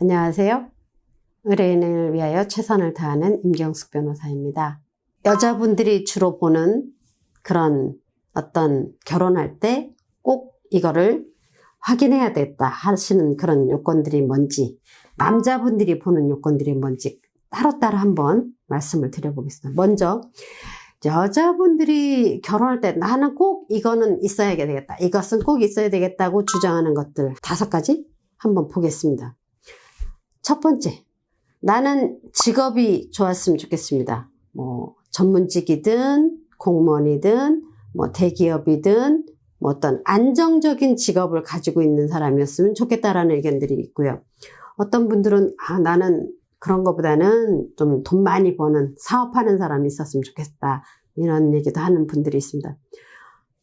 안녕하세요. 의뢰인을 위하여 최선을 다하는 임경숙 변호사입니다. 여자분들이 주로 보는 그런 어떤 결혼할 때 꼭 이거를 확인해야 되겠다 하시는 그런 요건들이 뭔지, 남자분들이 보는 요건들이 뭔지 따로따로 한번 말씀을 드려보겠습니다. 먼저, 여자분들이 결혼할 때 나는 꼭 이거는 있어야 되겠다. 이것은 꼭 있어야 되겠다고 주장하는 것들 다섯 가지 한번 보겠습니다. 첫 번째, 나는 직업이 좋았으면 좋겠습니다. 뭐, 전문직이든, 공무원이든, 뭐, 대기업이든, 뭐 어떤 안정적인 직업을 가지고 있는 사람이었으면 좋겠다라는 의견들이 있고요. 어떤 분들은, 아, 나는 그런 것보다는 좀 돈 많이 버는 사업하는 사람이 있었으면 좋겠다. 이런 얘기도 하는 분들이 있습니다.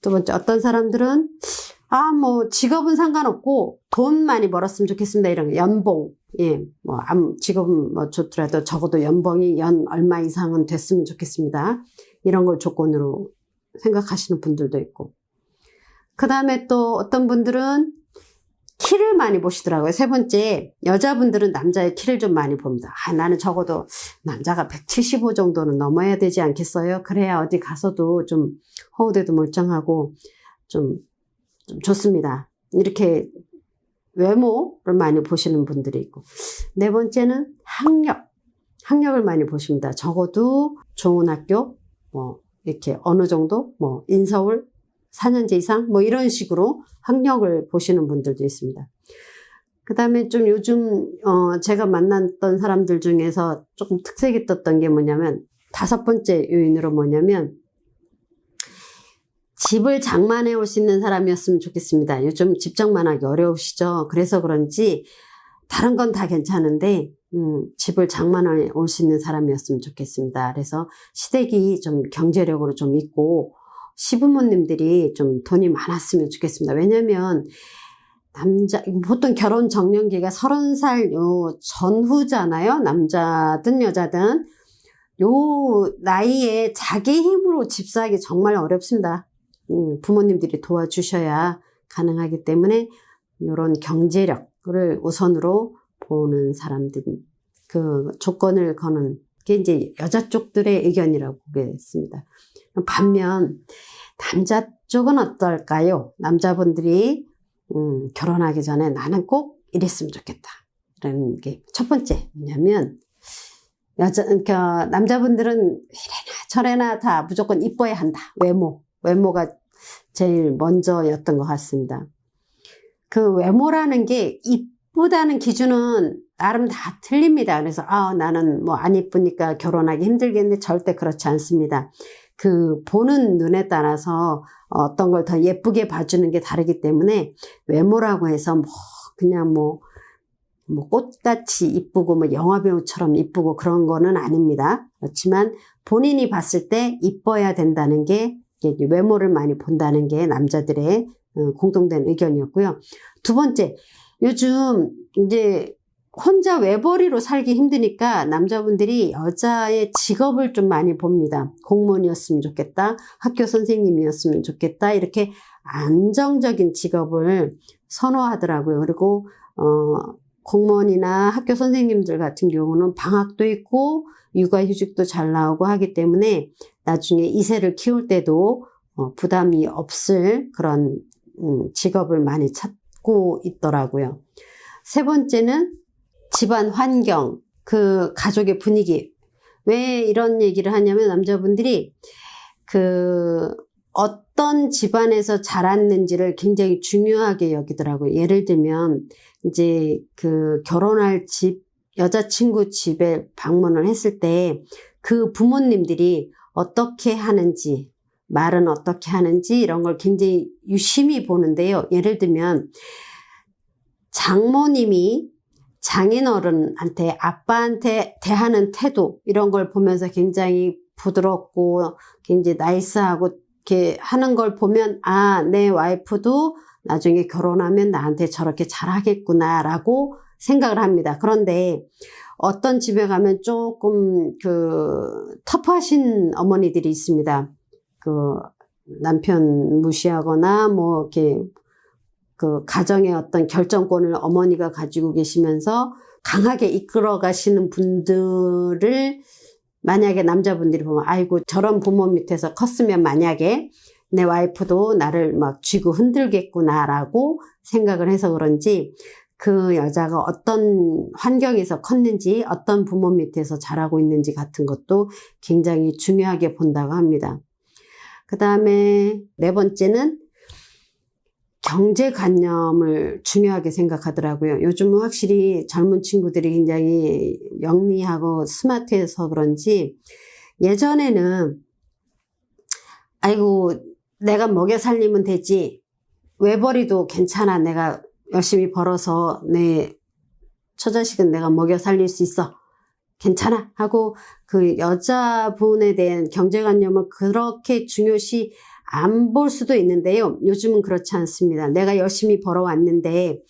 두 번째, 어떤 사람들은, 아, 뭐, 직업은 상관없고, 돈 많이 벌었으면 좋겠습니다. 이런 거, 연봉. 예, 뭐, 암, 직업은 뭐 좋더라도 적어도 연봉이 연 얼마 이상은 됐으면 좋겠습니다. 이런 걸 조건으로 생각하시는 분들도 있고. 그 다음에 또 어떤 분들은 키를 많이 보시더라고요. 세 번째, 여자분들은 남자의 키를 좀 많이 봅니다. 아, 나는 적어도 남자가 175 정도는 넘어야 되지 않겠어요? 그래야 어디 가서도 좀 허우대도 멀쩡하고 좀, 좀 좋습니다. 이렇게 외모를 많이 보시는 분들이 있고. 네 번째는 학력. 학력을 많이 보십니다. 적어도 좋은 학교, 뭐, 이렇게 어느 정도, 뭐, 인서울, 4년제 이상, 뭐 이런 식으로 학력을 보시는 분들도 있습니다. 그 다음에 좀 요즘, 어, 제가 만났던 사람들 중에서 조금 특색이 떴던 게 뭐냐면, 다섯 번째 요인으로 뭐냐면, 집을 장만해 올 수 있는 사람이었으면 좋겠습니다. 요즘 집 장만하기 어려우시죠? 그래서 그런지 다른 건 다 괜찮은데 음, 집을 장만해 올 수 있는 사람이었으면 좋겠습니다. 그래서 시댁이 좀 경제력으로 좀 있고 시부모님들이 좀 돈이 많았으면 좋겠습니다. 왜냐면 남자 보통 결혼 정년기가 서른 살 요 전후잖아요. 남자든 여자든 요 나이에 자기 힘으로 집 사기 정말 어렵습니다. 음, 부모님들이 도와주셔야 가능하기 때문에 이런 경제력을 우선으로 보는 사람들이 그 조건을 거는 게 이제 여자 쪽들의 의견이라고 보겠습니다. 반면 남자 쪽은 어떨까요? 남자분들이 음, 결혼하기 전에 나는 꼭 이랬으면 좋겠다. 라는 게 첫 번째 뭐냐면 여자 그러니까 남자분들은 이래나 저래나 다 무조건 이뻐야 한다. 외모 외모가 제일 먼저였던 것 같습니다. 그 외모라는 게 이쁘다는 기준은 나름 다 틀립니다. 그래서 아 나는 뭐 안 이쁘니까 결혼하기 힘들겠는데 절대 그렇지 않습니다. 그 보는 눈에 따라서 어떤 걸 더 예쁘게 봐주는 게 다르기 때문에 외모라고 해서 뭐 그냥 뭐, 뭐 꽃같이 이쁘고 뭐 영화배우처럼 이쁘고 그런 거는 아닙니다. 그렇지만 본인이 봤을 때 이뻐야 된다는 게 외모를 많이 본다는 게 남자들의 어, 공통된 의견이었고요. 두 번째, 요즘 이제 혼자 외벌이로 살기 힘드니까 남자분들이 여자의 직업을 좀 많이 봅니다. 공무원이었으면 좋겠다. 학교 선생님이었으면 좋겠다. 이렇게 안정적인 직업을 선호하더라고요. 그리고, 어, 공무원이나 학교 선생님들 같은 경우는 방학도 있고 육아휴직도 잘 나오고 하기 때문에 나중에 이세를 키울 때도 어, 부담이 없을 그런 음, 직업을 많이 찾고 있더라고요. 세 번째는 집안 환경, 그 가족의 분위기. 왜 이런 얘기를 하냐면 남자분들이 그 어떤 집안에서 자랐는지를 굉장히 중요하게 여기더라고요. 예를 들면 이제 그 결혼할 집 여자친구 집에 방문을 했을 때 그 부모님들이 어떻게 하는지 말은 어떻게 하는지 이런 걸 굉장히 유심히 보는데요. 예를 들면 장모님이 장인어른한테 아빠한테 대하는 태도 이런 걸 보면서 굉장히 부드럽고 굉장히 나이스하고 이렇게 하는 걸 보면 아, 내 와이프도 나중에 결혼하면 나한테 저렇게 잘하겠구나라고 생각을 합니다. 그런데 어떤 집에 가면 조금 그 터프하신 어머니들이 있습니다. 그 남편 무시하거나 뭐 이렇게 그 가정의 어떤 결정권을 어머니가 가지고 계시면서 강하게 이끌어 가시는 분들을 만약에 남자분들이 보면 아이고 저런 부모 밑에서 컸으면 만약에 내 와이프도 나를 막 쥐고 흔들겠구나라고 생각을 해서 그런지 그 여자가 어떤 환경에서 컸는지 어떤 부모 밑에서 자라고 있는지 같은 것도 굉장히 중요하게 본다고 합니다. 그 다음에 네 번째는 경제관념을 중요하게 생각하더라고요. 요즘은 확실히 젊은 친구들이 굉장히 영리하고 스마트해서 그런지 예전에는 아이고 내가 먹여 살리면 되지. 외벌이도 괜찮아. 내가 열심히 벌어서 내 처자식은 내가 먹여 살릴 수 있어. 괜찮아. 하고 그 여자분에 대한 경제관념을 그렇게 중요시 안 볼 수도 있는데요. 요즘은 그렇지 않습니다. 내가 열심히 벌어왔는데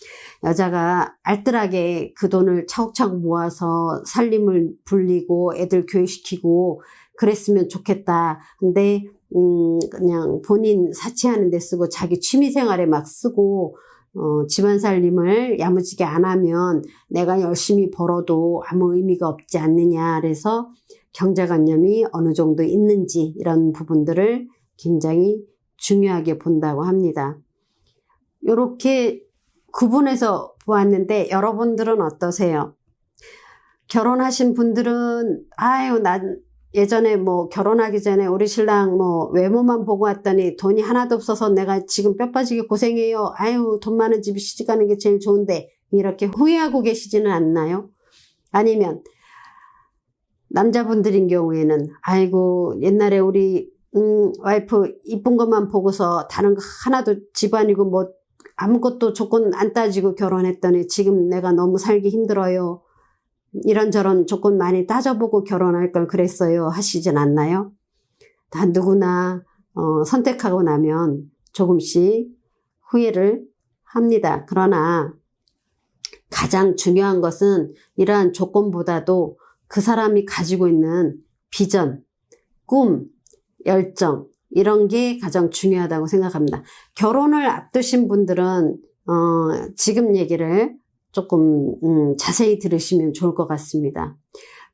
여자가 알뜰하게 그 돈을 차곡차곡 모아서 살림을 불리고 애들 교육시키고 그랬으면 좋겠다. 근데 음 그냥 본인 사치하는 데 쓰고 자기 취미 생활에 막 쓰고 어, 집안 살림을 야무지게 안 하면 내가 열심히 벌어도 아무 의미가 없지 않느냐. 그래서 경제관념이 어느 정도 있는지 이런 부분들을 굉장히 중요하게 본다고 합니다. 이렇게 구분해서 보았는데 여러분들은 어떠세요? 결혼하신 분들은 아유 난 예전에 뭐 결혼하기 전에 우리 신랑 뭐 외모만 보고 왔더니 돈이 하나도 없어서 내가 지금 뼈 빠지게 고생해요. 아유 돈 많은 집에 시집 가는 게 제일 좋은데 이렇게 후회하고 계시지는 않나요? 아니면 남자분들인 경우에는 아이고 옛날에 우리 음, 와이프 이쁜 것만 보고서 다른 거 하나도 집안이고 뭐 아무것도 조건 안 따지고 결혼했더니 지금 내가 너무 살기 힘들어요. 이런저런 조건 많이 따져보고 결혼할 걸 그랬어요. 하시진 않나요? 다 누구나 어, 선택하고 나면 조금씩 후회를 합니다. 그러나 가장 중요한 것은 이러한 조건보다도 그 사람이 가지고 있는 비전, 꿈, 열정 이런 게 가장 중요하다고 생각합니다. 결혼을 앞두신 분들은 어, 지금 얘기를 조금 음, 자세히 들으시면 좋을 것 같습니다.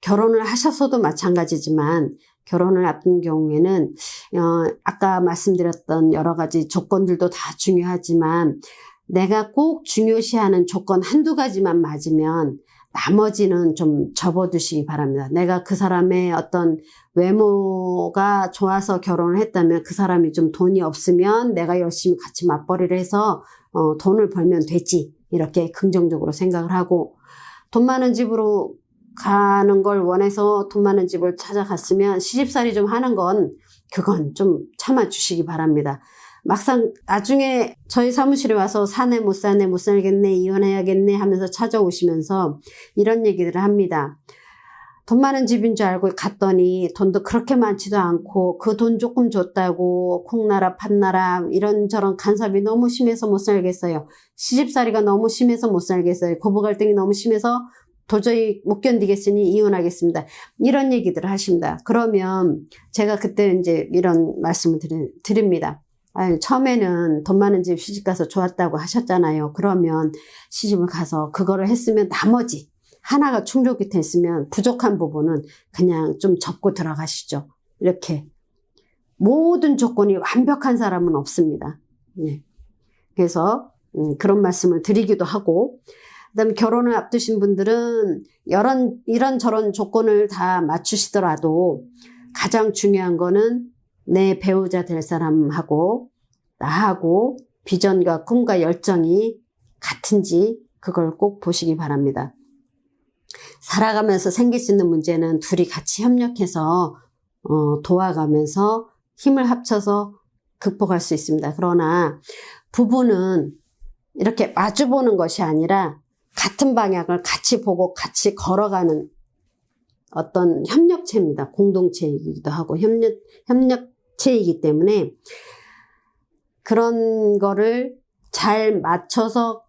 결혼을 하셔서도 마찬가지지만 결혼을 앞둔 경우에는 어, 아까 말씀드렸던 여러 가지 조건들도 다 중요하지만 내가 꼭 중요시하는 조건 한두 가지만 맞으면 나머지는 좀 접어두시기 바랍니다. 내가 그 사람의 어떤 외모가 좋아서 결혼을 했다면 그 사람이 좀 돈이 없으면 내가 열심히 같이 맞벌이를 해서 어, 돈을 벌면 되지. 이렇게 긍정적으로 생각을 하고 돈 많은 집으로 가는 걸 원해서 돈 많은 집을 찾아갔으면 시집살이 좀 하는 건 그건 좀 참아주시기 바랍니다. 막상 나중에 저희 사무실에 와서 사네 못 사네 못 살겠네 이혼해야겠네 하면서 찾아오시면서 이런 얘기들을 합니다. 돈 많은 집인 줄 알고 갔더니 돈도 그렇게 많지도 않고 그 돈 조금 줬다고 콩나라 팥나라 이런저런 간섭이 너무 심해서 못 살겠어요. 시집살이가 너무 심해서 못 살겠어요. 고부 갈등이 너무 심해서 도저히 못 견디겠으니 이혼하겠습니다. 이런 얘기들을 하십니다. 그러면 제가 그때 이제 이런 말씀을 드립니다. 아유, 처음에는 돈 많은 집 시집 가서 좋았다고 하셨잖아요. 그러면 시집을 가서 그거를 했으면 나머지 하나가 충족이 됐으면 부족한 부분은 그냥 좀 접고 들어가시죠. 이렇게. 모든 조건이 완벽한 사람은 없습니다. 네. 그래서 음, 그런 말씀을 드리기도 하고 그다음에 결혼을 앞두신 분들은 이런 이런 저런 조건을 다 맞추시더라도 가장 중요한 거는 내 배우자 될 사람하고 나하고 비전과 꿈과 열정이 같은지 그걸 꼭 보시기 바랍니다. 살아가면서 생길 수 있는 문제는 둘이 같이 협력해서 어, 도와가면서 힘을 합쳐서 극복할 수 있습니다. 그러나 부부는 이렇게 마주보는 것이 아니라 같은 방향을 같이 보고 같이 걸어가는 어떤 협력체입니다. 공동체이기도 하고 협력, 협력 체이기 때문에 그런 거를 잘 맞춰서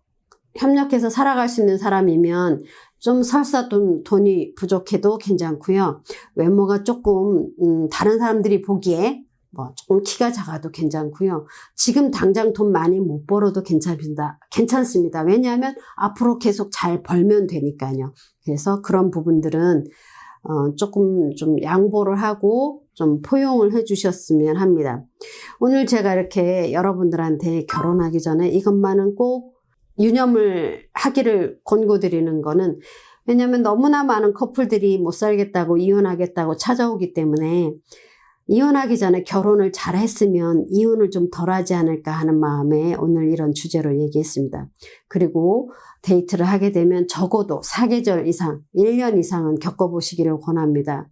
협력해서 살아갈 수 있는 사람이면 좀 설사 돈, 돈이 부족해도 괜찮고요. 외모가 조금 음, 다른 사람들이 보기에 뭐 조금 키가 작아도 괜찮고요. 지금 당장 돈 많이 못 벌어도 괜찮습니다. 괜찮습니다. 왜냐하면 앞으로 계속 잘 벌면 되니까요. 그래서 그런 부분들은 어, 조금 좀 양보를 하고 좀 포용을 해주셨으면 합니다. 오늘 제가 이렇게 여러분들한테 결혼하기 전에 이것만은 꼭 유념을 하기를 권고드리는 거는 왜냐하면 너무나 많은 커플들이 못 살겠다고 이혼하겠다고 찾아오기 때문에 이혼하기 전에 결혼을 잘 했으면 이혼을 좀 덜하지 않을까 하는 마음에 오늘 이런 주제로 얘기했습니다. 그리고 데이트를 하게 되면 적어도 4계절 이상, 1년 이상은 겪어보시기를 권합니다.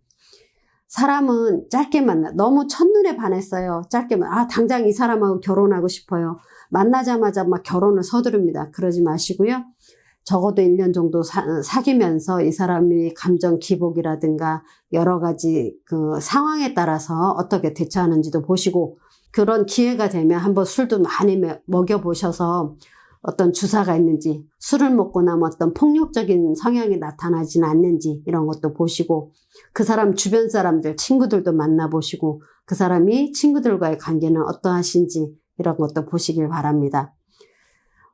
사람은 짧게 만나, 너무 첫눈에 반했어요. 짧게 만 아, 당장 이 사람하고 결혼하고 싶어요. 만나자마자 막 결혼을 서두릅니다. 그러지 마시고요. 적어도 1년 정도 사, 사귀면서 이 사람이 감정 기복이라든가 여러 가지 그 상황에 따라서 어떻게 대처하는지도 보시고 그런 기회가 되면 한번 술도 많이 먹- 먹여보셔서 어떤 주사가 있는지 술을 먹고 나면 어떤 폭력적인 성향이 나타나지는 않는지 이런 것도 보시고 그 사람 주변 사람들 친구들도 만나보시고 그 사람이 친구들과의 관계는 어떠하신지 이런 것도 보시길 바랍니다.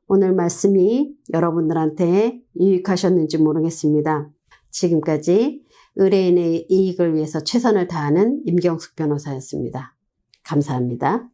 오늘 말씀이 여러분들한테 유익하셨는지 모르겠습니다. 지금까지 의뢰인의 이익을 위해서 최선을 다하는 임경숙 변호사였습니다. 감사합니다.